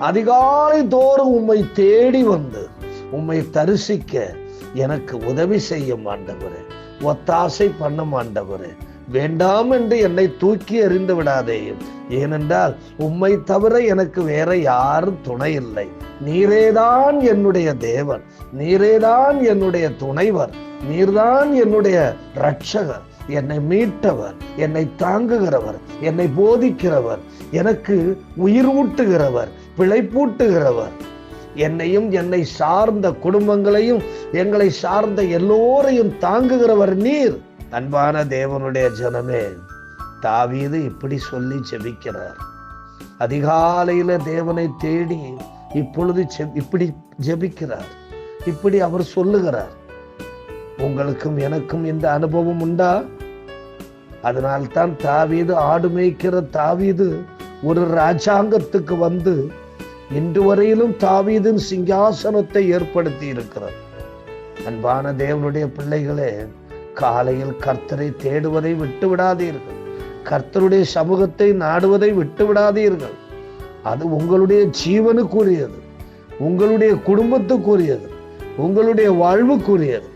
அதிகாலை தோறும் உம்மை தேடி வந்து உம்மை தரிசிக்க எனக்கு உதவி செய்யும் ஆண்டவரே. ஒத்தாசை பண்ணும் ஆண்டவரே. வேண்டாம் என்று என்னை தூக்கி எறிந்து விடாதேயும் ஏனென்றால் உம்மை தவிர எனக்கு வேற யாரும் துணை இல்லை. நீரேதான் என்னுடைய தேவன். நீரேதான் என்னுடைய துணைவர். நீர்தான் என்னுடைய ரட்சகர் என்னை மீட்டவர் என்னை தாங்குகிறவர் என்னை போதிக்கிறவர் எனக்கு உயிர் ஊட்டுகிறவர் பிழைப்பூட்டுகிறவர். என்னையும் என்னை சார்ந்த குடும்பங்களையும் எங்களை சார்ந்த எல்லோரையும் தாங்குகிறவர் நீர். அன்பான தேவனுடைய ஜனமே தாவீது இப்படி சொல்லி ஜெபிக்கிறார். அதிகாலையில தேவனை தேடி இப்பொழுது இப்படி ஜெபிக்கிறார். இப்படி அவர் சொல்லுகிறார். உங்களுக்கும் எனக்கும் இந்த அனுபவம் உண்டா? அதனால்தான் தாவீது ஆடு மேய்க்கிற தாவீது ஒரு ராஜாங்கத்துக்கு வந்து இன்று வரையிலும் தாவீதின் சிங்காசனத்தை ஏற்படுத்தி இருக்கிறார். அன்பான தேவனுடைய பிள்ளைகளே காலையில் கர்த்தரை தேடுவதை விட்டு விடாதீர்கள் கர்த்தருடைய சமூகத்தை நாடுவதை விட்டு விடாதீர்கள் அது உங்களுடைய ஜீவனுக்குரியது உங்களுடைய குடும்பத்துக்குரியது உங்களுடைய வாழ்வுக்குரியது.